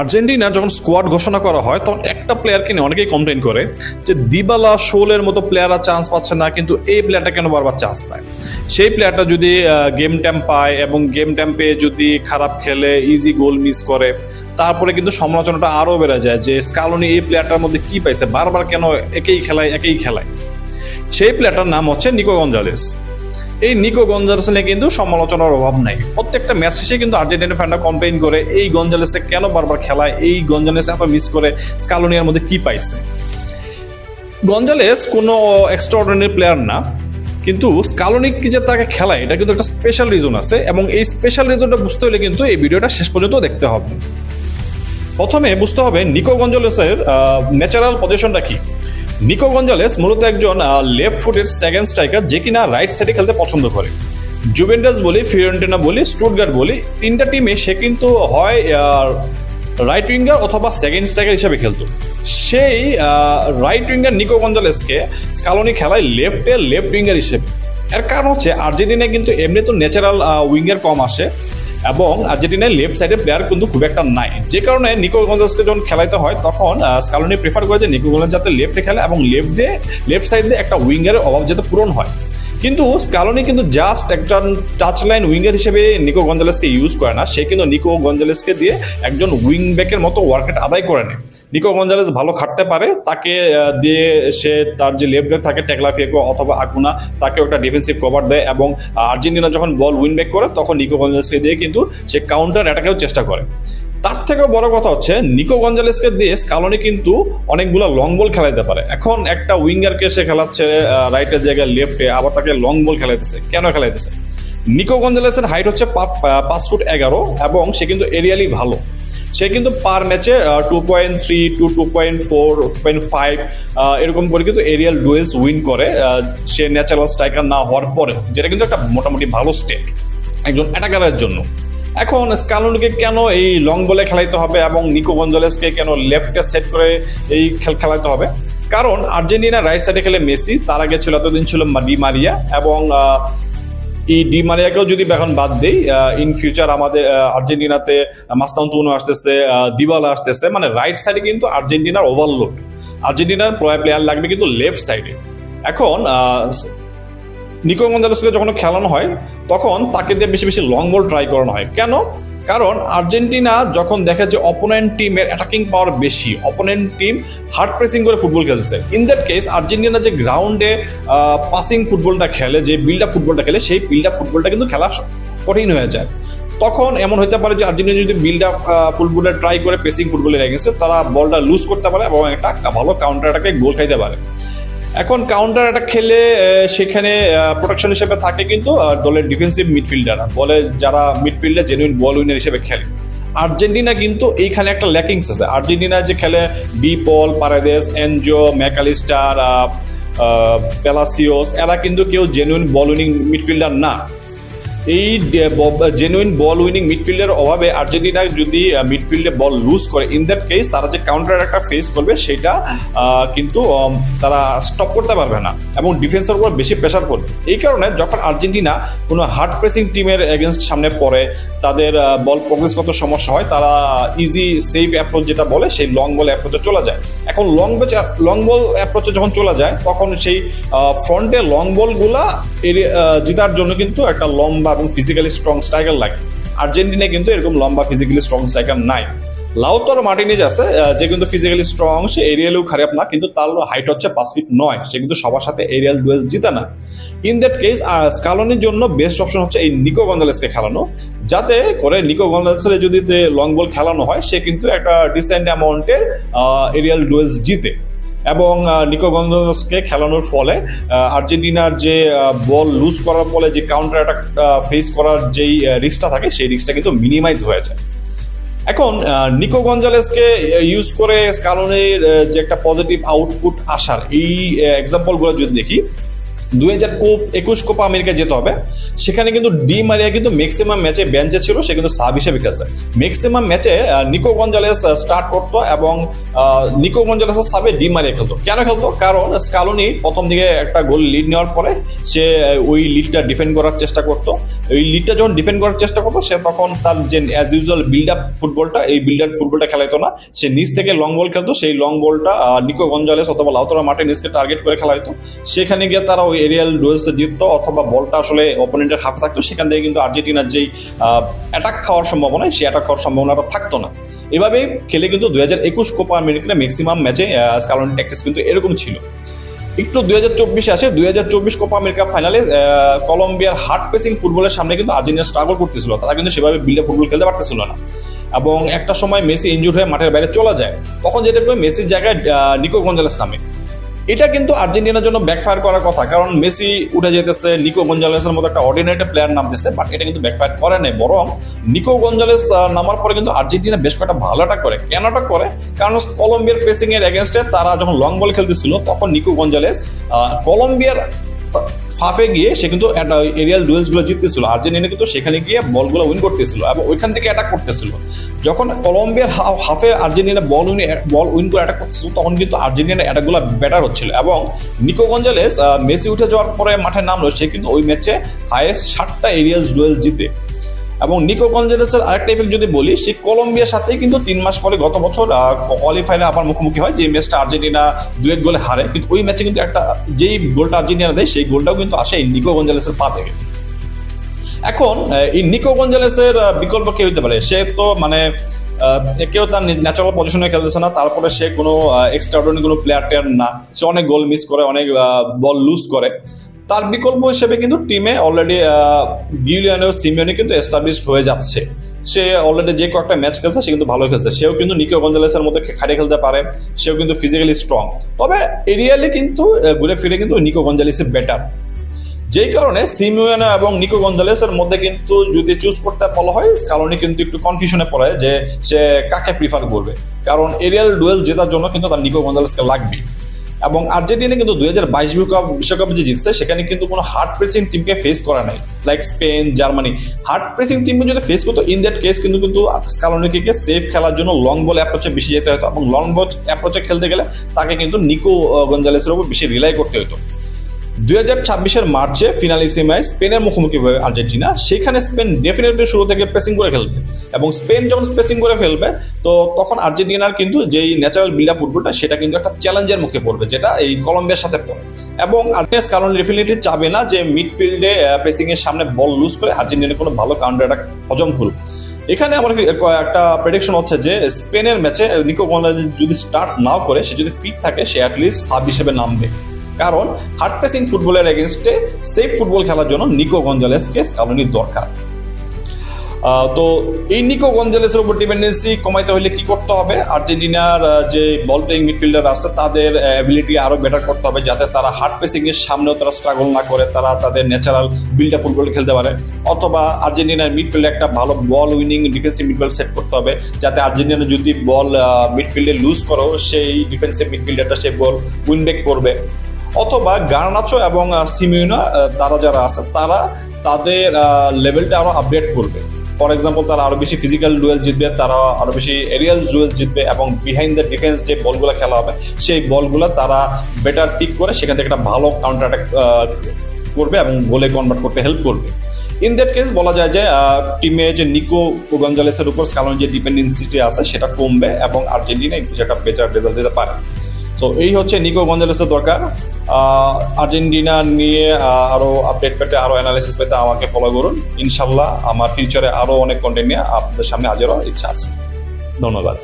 Argentina যখন squad ঘোষণা করা হয়, তখন একটা প্লেয়ারকে নিয়ে অনেকেই কমপ্লেন করে যে দিবালা, শোলের মতো প্লেয়াররা চান্স পাচ্ছে না, কিন্তু এই প্লেয়ারটা কেন বারবার চান্স পায়? সেই প্লেয়ারটা যদি গেম ট্যাম পায় এবং গেম ট্যাম পেয়ে যদি খারাপ খেলে ইজি গোল মিস করে, তারপরে কিন্তু সমালোচনাটা আরও বেড়ে যায় যে স্কালনি এই প্লেয়ারটার মধ্যে কি পাইছে? বারবার কেন একেই খেলায় একেই খেলায়? সেই প্লেয়ারটার নাম হচ্ছে নিকো গঞ্জালেস। এই নিকো গঞ্জালেস নিয়ে কিন্তু সমালোচনার অভাব নাই। প্রত্যেকটা ম্যাচ শেষে কিন্তু আর্জেন্টিনা ফ্যানরা কমপ্লেইন করে, এই গঞ্জালেসে কেন বারবার খেলায়, এই গঞ্জালেস এত মিস করে, স্কালোনিয়ার মধ্যে কি পাইছে? গঞ্জালেস কোনো এক্সট্রাঅর্ডিনারি প্লেয়ার না, কিন্তু স্কালোনিক কি যে তাকে খেলায়, এটা কিন্তু একটা স্পেশাল রিজন আছে এবং এই স্পেশাল রিজনটা বুঝতে হলে কিন্তু এই ভিডিওটা শেষ পর্যন্ত দেখতে হবে। প্রথমে বুঝতে হবে নিকো গঞ্জালেসের ন্যাচারাল পজিশনটা কি। নিকো গঞ্জালেস মূলত একজন লেফট ফুটের সেকেন্ড স্ট্রাইকার যে কিনা রাইট সাইডে খেলতে পছন্দ করে। জুভেন্টাস বলি, ফিওরেন্টিনা বলি স্টুটগার্ড বলি, তিনটা টিমে সে কিন্তু হয় রাইট উইঙ্গার অথবা সেকেন্ড স্ট্রাইকার হিসেবে খেলতো। সেই রাইট উইঙ্গার নিকো গঞ্জালেসকে স্কালোনি খেলায় লেফটে লেফট উইঙ্গার হিসেবে। এর কারণ হচ্ছে, আর্জেন্টিনায় কিন্তু এমনি তো ন্যাচারাল উইঙ্গার কম আসে। এবং আর্জেন্টিনায় লেফট সাইডে প্লেয়ার কিন্তু খুব একটা নাই। যে কারণে নিকো গঞ্জাসকে যখন খেলাইতে হয়, তখন স্কালোনি প্রেফার করে যে নিকো গঞ্জাস যাতে লেফটে খেলে এবং লেফট দিয়ে লেফট সাইড দিয়ে একটা উইঙ্গারের অভাব যাতে পূরণ হয়। কিন্তু স্কালোনি কিন্তু জাস্ট একজন টাচ লাইন উইঙ্গার হিসেবে নিকো গঞ্জালেসকে ইউজ করে না। সে কিন্তু নিকো গঞ্জালেসকে দিয়ে একজন উইং ব্যাকের মতো ওয়ার্কেট আদায় করে নেয়। নিকো গঞ্জালেস ভালো খাটতে পারে, তাকে দিয়ে সে তার যে লেফট ব্যাক থাকে টেকলাফিয়াকো অথবা আকুনা তাকেও একটা ডিফেন্সিভ কভার দেয় এবং আর্জেন্টিনা যখন বল উইন ব্যাক করে, তখন নিকো গঞ্জালেসকে দিয়ে কিন্তু সে কাউন্টার অ্যাটাকেও চেষ্টা করে। তার থেকেও বড় কথা হচ্ছে, নিকো গঞ্জালেসকে দিয়ে স্কালনি কিন্তু অনেকগুলো লং বল খেলাইতে পারে। এখন একটা উইঙ্গারকে সে খেলাচ্ছে রাইটের জায়গায় লেফটে আবার তাকে লং বল খেলাইতেছে। কেন খেলাইতেছে? নিকো গঞ্জালেসের হাইট হচ্ছে পাঁচ ফুট এগারো এবং সে কিন্তু এরিয়ালি ভালো। সে কিন্তু পার ম্যাচে two point three two two point four point five এরকম করে কিন্তু এরিয়াল ডুয়েলস উইন করে। সে ন্যাচারাল স্ট্রাইকার না হওয়ার পরে যেটা কিন্তু একটা মোটামুটি ভালো স্টেট একজন অ্যাটাকারের জন্য। এখন স্কালুনকে কেন এই লং বলে খেলাইতে হবে এবং নিকো গঞ্জলেসকে কেন লেফটে সেট করে এই খেল খেলাইতে হবে? কারণ আর্জেন্টিনা রাইট সাইডে খেলে মেসি, তার আগে ছিল, এতদিন ছিল ডি মারিয়া এবং এই ডি মারিয়াকেও যদি এখন বাদ দিই ইন ফিউচার আমাদের আর্জেন্টিনাতে মাস্তান্তুনো আসতেছে দিবালা আসতেছে মানে রাইট সাইডে কিন্তু আর্জেন্টিনার ওভারলোড আর্জেন্টিনার প্লেয়ার লাগবে কিন্তু লেফট সাইডে এখন নিকো গঞ্জালেসকে যখন খেলানো হয়, তখন তাকে দিয়ে বেশি বেশি লং বল ট্রাই করানো হয়। কেন? কারণ আর্জেন্টিনা যখন দেখে যে অপোনেন্ট টিমের অ্যাটাকিং পাওয়ার বেশি অপোনেন্ট টিম হার্ড প্রেসিং করে ফুটবল খেলছে ইন দ্যাট কেস আর্জেন্টিনা যে গ্রাউন্ডে পাসিং ফুটবলটা খেলে, যে বিল্ড আপ ফুটবলটা খেলে, সেই বিল্ড আপ ফুটবলটা কিন্তু খেলা কঠিন হয়ে যায়। তখন এমন হতে পারে যে আর্জেন্টিনা যদি বিল্ড আপ ফুটবলে ট্রাই করে পেসিং ফুটবলের এগেন্সে তারা বলটা লুজ করতে পারে এবং একটা ভালো কাউন্টার অ্যাটাকে গোল খাইতে পারে। এখন কাউন্টার অ্যাটাক খেলে সেখানে প্রোটেকশন হিসেবে থাকে কিন্তু দলের ডিফেন্সিভ মিডফিল্ডাররা বলে যারা মিডফিল্ডে জেনুইন বল উইনার হিসেবে খেলে। আর্জেন্টিনা কিন্তু এইখানে একটা ল্যাকিংস আছে। আর্জেন্টিনা যে খেলে B Paul Paredes Enzo Mac Allister Palacios এরা কিন্তু কেউ জেনুইন বল উইনিং মিডফিল্ডার না। এই জেনুইন বল উইনিং মিডফিল্ডের অভাবে আর্জেন্টিনা যদি মিডফিল্ডে বল লুজ করে ইন দ্যাট কেস তারা যে কাউন্টার একটা ফেস করবে সেটা কিন্তু তারা স্টপ করতে পারবে না এবং ডিফেন্সের উপর বেশি প্রেশার পড়বে। এই কারণে যখন আর্জেন্টিনা কোনো হার্ড প্রেসিং টিমের এগেনস্ট সামনে পড়ে, তাদের বল প্রগ্রেস কত সমস্যা হয়, তারা ইজি সেফ অ্যাপ্রোচ যেটা বলে, সেই লং বল অ্যাপ্রোচে চলে যায়। এখন লং লং বল অ্যাপ্রোচে যখন চলে যায়, তখন সেই ফ্রন্টে লং বলগুলা জেতার জন্য কিন্তু একটা লম্বা এবং ফিজিক্যালি স্ট্রং স্ট্রাইকার লাগে। আর্জেন্টিনায় কিন্তু এরকম লম্বা ফিজিক্যালি স্ট্রং স্ট্রাইকার নাই। লাউতর মার্টিনিজ আছে যে কিন্তু ফিজিক্যালি স্ট্রং সে এরিয়ালেও খারাপ না, কিন্তু তার হাইট হচ্ছে পাঁচ ফিট নয়, সে কিন্তু সবার সাথে এরিয়াল ডুয়েলস জিতে না। ইন দ্যাট কেস স্কালনির জন্য বেস্ট অপশন হচ্ছে এই নিকো গঞ্জালেসকে খেলানো, যাতে করে নিকো গঞ্জালেসের যদি লং বল খেলানো হয়, সে কিন্তু একটা ডিসেন্ট অ্যামাউন্টের এরিয়াল ডুয়েলস জিতে। এবং নিকো গঞ্জসকে খেলানোর ফলে আর্জেন্টিনার যে বল লুজ করার ফলে যে কাউন্টার অ্যাটাক ফেস করার যেই রিস্কটা থাকে, সেই রিস্কটা কিন্তু মিনিমাইজ হয়ে যায়। এখন নিকো গঞ্জালেসকে ইউজ করে স্কালনের যে একটা পজিটিভ আউটপুট আসার, এই এক্সাম্পলগুলো যদি দেখি দুই হাজার একুশ কোপা আমেরিকা যেতে হবে। সেখানে কিন্তু ডি মারিয়া কিন্তু ম্যাক্সিমাম ম্যাচে বেঞ্চে ছিল, সে কিন্তু সাব হিসেবে খেলছে। ম্যাক্সিমাম ম্যাচে নিকো গঞ্জালেস স্টার্ট করতো এবং নিকো গঞ্জালেসের সাবে ডি মারিয়া খেলতো। কেন খেলতো? কারণ স্কালোনি প্রথম দিকে একটা গোল লিড নেওয়ার পরে সে ওই লিডটা ডিফেন্ড করার চেষ্টা করতো। ওই লিডটা যখন ডিফেন্ড করার চেষ্টা করতো, সে তখন তার যে অ্যাজ ইউজুয়াল বিল্ড আপ ফুটবলটা, এই বিল্ড আপ ফুটবলটা খেলাইতো না। সে নিচ থেকে লং বল খেলতো, সেই লং বলটা নিকো গঞ্জালেস অথবা লাউতরা মাঠে নিচকে টার্গেট করে খেলা হতো সেখানে গিয়ে তারা ওই এরিয়াল ডুয়েলসে জিততো অথবা বলটা আসলে অপোনেন্টের হাফে থাকতো, সেখান থেকে কিন্তু আর্জেন্টিনার যেই অ্যাটাক খাওয়ার সম্ভাবনা, সেই অ্যাটাক খাওয়ার সম্ভাবনাটা থাকতো না। এভাবে খেলে কিন্তু দুই হাজার একুশ কোপা আমেরিকার ম্যাক্সিমাম ম্যাচে স্কালনি ট্যাকটিস কিন্তু এরকম ছিল। একটু দুই হাজার চব্বিশে আসে, দুই হাজার চব্বিশ কোপা আমেরিকা ফাইনালে কলম্বিয়ার হার্ড পেসিং ফুটবলের সামনে কিন্তু আর্জেন্টিনা স্ট্রাগল করতেছিল। তারা কিন্তু সেভাবে বিল্ডে ফুটবল খেলতে পারতেছিল না। এবং একটা সময় মেসি ইনজুর হয়ে মাঠের বাইরে চলে যায়। তখন যেটা মেসির জায়গায় নিকো গঞ্জালেস নামে। এটা কিন্তু আর্জেন্টিনার জন্য ব্যাকফায়ার করার কথা, কারণ মেসি উঠে যেতেছে, নিকো গঞ্জালেসের মতো একটা অর্ডিনেটেড প্লেয়ার নামতেছে বাট এটা কিন্তু ব্যাকফায়ার করে নাই, বরং নিকো গঞ্জালেস নামার পরে কিন্তু আর্জেন্টিনা বেশ কয়েকটা ভালো করে। কেনটা করে? কারণ কলম্বিয়ার পেসিং এর এগেনস্টে তারা যখন লং বল খেলতেছিল, তখন নিকো গঞ্জালেস কলম্বিয়ার ফাফে গিয়ে সে কিন্তু এরিয়াল ডুয়েলসগুলো জিততেছিল। আর্জেন্টিনা কিন্তু সেখানে গিয়ে বলগুলো উইন করতেছিল এবং ওইখান থেকে অ্যাটাক করতেছিল। যখন কলম্বিয়ার হাফে Argentina ball win ball win করে অ্যাটাক করতেছিল, তখন কিন্তু আর্জেন্টিনার অ্যাটাকগুলো বেটার হচ্ছিল এবং নিকো গঞ্জালেস মেসি উঠে যাওয়ার পরে মাঠে নামলো, সে কিন্তু ওই ম্যাচে হায়েস্ট ষাটটা এরিয়াল ডুয়েলস জিতে। এবং নিকো গঞ্জালেসের আরেকটা ইফেক্ট যদি বলি, সেই কলম্বিয়ার সাথেই কিন্তু তিন মাস পরে গত বছর কোয়ালিফায়ারে আবার মুখোমুখি হয়, যে ম্যাচটা আর্জেন্টিনা দুয়েক গোলে হারে। কিন্তু ওই ম্যাচে কিন্তু একটা, যেই গোলটা আর্জেন্টিনা দেয়, সেই গোলটাও কিন্তু আসে এই নিকো গঞ্জালেসের পা থেকে। এখন এই নিকো গঞ্জালেসের বিকল্প কে হইতে পারে? সে তো মানে কেউ তার ন্যাচারাল পজিশনে খেলতেছে না, তারপরে সে কোনো এক্সট্রাঅর্ডিনারি কোনো প্লেয়ার টেয়ার না। সে অনেক গোল মিস করে, অনেক বল লুজ করে। তার বিকল্প হিসেবে কিন্তু টিমে অলরেডি গিউলিয়ানো সিমিয়নি কিন্তু এস্টাবলিশড হয়ে যাচ্ছে। সে অলরেডি যে কয়েকটা ম্যাচ খেলছে, সে কিন্তু ভালো খেলছে। সেও কিন্তু নিকো গঞ্জালেসের মধ্যে খাটিয়ে খেলতে পারে। সেও কিন্তু ফিজিক্যালি স্ট্রং তবে এরিয়ালি কিন্তু ঘুরে ফিরে কিন্তু নিকো গঞ্জালেস বেটার যেই কারণে সিমিয়ানো এবং নিকো গঞ্জালেসের মধ্যে কিন্তু যদি চুজ করতে বলা হয় স্কালনি কিন্তু একটু কনফিউশনে পড়ে যে সে কাকে প্রিফার করবে। কারণ এরিয়াল ডুয়েল জেতার জন্য কিন্তু তার নিকো গঞ্জালেসকে লাগবে এবং আর্জেন্টিনা কিন্তু দুই হাজার বাইশ বিশ্বকাপ বিশ্বকাপ যে জিতছে, সেখানে কিন্তু কোনো হার্ড প্রেসিং টিমকে ফেস করা নাই। Like Spain Germany hard pressing টিমকে যদি ফেস করতো ইন দ্যাট কেস কিন্তু কিন্তু স্কালনিকে সেফ খেলার জন্য লং বল অ্যাপ্রোচে বেশি যেতে হতো এবং লং বল অ্যাপ্রোচে খেলতে গেলে তাকে কিন্তু নিকো গঞ্জালেসের উপর বেশি রিলাই করতে হতো। দুই হাজার ছাব্বিশের মার্চে ফিনালিসিমায় স্পেনের মুখোমুখি হবে আর্জেন্টিনা। সেখানে স্পেন ডেফিনেটলি শুরু থেকে প্রেসিং করে খেলবে। এবং স্পেন যখন প্রেসিং করে ফেলবে, তো তখন আর্জেন্টিনার কিন্তু যেই ন্যাচারাল বিল্ড ফুটবলটা, সেটা কিন্তু একটা চ্যালেঞ্জের মুখে পড়বে, যেটা এই কলম্বিয়ার সাথে পড়ে। এবং আর্জেন্টিনাস কারণ ডেফিনেটলি চাবে না যে মিডফিল্ডে প্রেসিং এর সামনে বল লুজ করে আর্জেন্টিনা কোনো ভালো কাউন্টার অ্যাটাক হজম করুক। এখানে আমার একটা প্রেডিকশন হচ্ছে যে স্পেনের ম্যাচে নিকো যদি স্টার্ট নাও করে, সে যদি ফিট থাকে, সে অ্যাটলিস্ট সাব হিসেবে নামবে। কারণ হার্ড প্রেসিং ফুটবলের এগেনস্টে সেফ ফুটবল খেলার জন্য নিকো গঞ্জালেসকে স্কালনির দরকার। তো এই নিকো গঞ্জালেসের উপর ডিপেন্ডেন্সি কমাইতে হলে কি করতে হবে? আর্জেন্টিনার যে বল প্লেইং মিডফিল্ডার আছে, তাদের অ্যাবিলিটি আরও বেটার করতে হবে যাতে তারা হার্ড প্রেসিং এর সামনেও তারা স্ট্রাগল না করে, তারা তাদের ন্যাচারাল বিল্ড ফুটবল খেলতে পারে। অথবা আর্জেন্টিনার মিডফিল্ডে একটা ভালো ball winning defensive midfield set করতে হবে, যাতে আর্জেন্টিনা যদি বল মিডফিল্ডে লুজ করো, সেই ডিফেন্সিভ মিডফিল্ডারটা সেই বল উইন ব্যাক করবে। অথবা গার্নাচো এবং সিমিউনা তারা যারা আছে, তারা তাদের লেভেলটা আরও আপডেট করবে। ফর এক্সাম্পল তারা আরও বেশি ফিজিক্যাল ডুয়েল জিতবে, তারা আরও বেশি এরিয়াল ডুয়েল জিতবে এবং বিহাইন্ড দ্য ডিফেন্স যে বলগুলো খেলা হবে, সেই বলগুলো তারা বেটার পিক করে সেখান থেকে একটা ভালো কাউন্টার অ্যাটাক করবে এবং গোলে কনভার্ট করতে হেল্প করবে। ইন দ্যাট কেস বলা যায় যে টিমে যে নিকো গঞ্জালেসের উপর স্কালন যে ডিপেন্ডেন্সিটি আছে, সেটা কমবে এবং আর্জেন্টিনা একটু একটা বেটার রেজাল্ট দিতে পারে। তো এই হচ্ছে নিকো গঞ্জালেসের দরকার। আর্জেন্টিনা নিয়ে আরও আরও আপডেট পেতে আরও অ্যানালাইসিস পেতে আমাকে ফলো করুন। ইনশাল্লাহ আমার ফিউচারে আরও অনেক কন্টেন্ট নিয়ে আপনাদের সামনে হাজির ইচ্ছা আছে। ধন্যবাদ।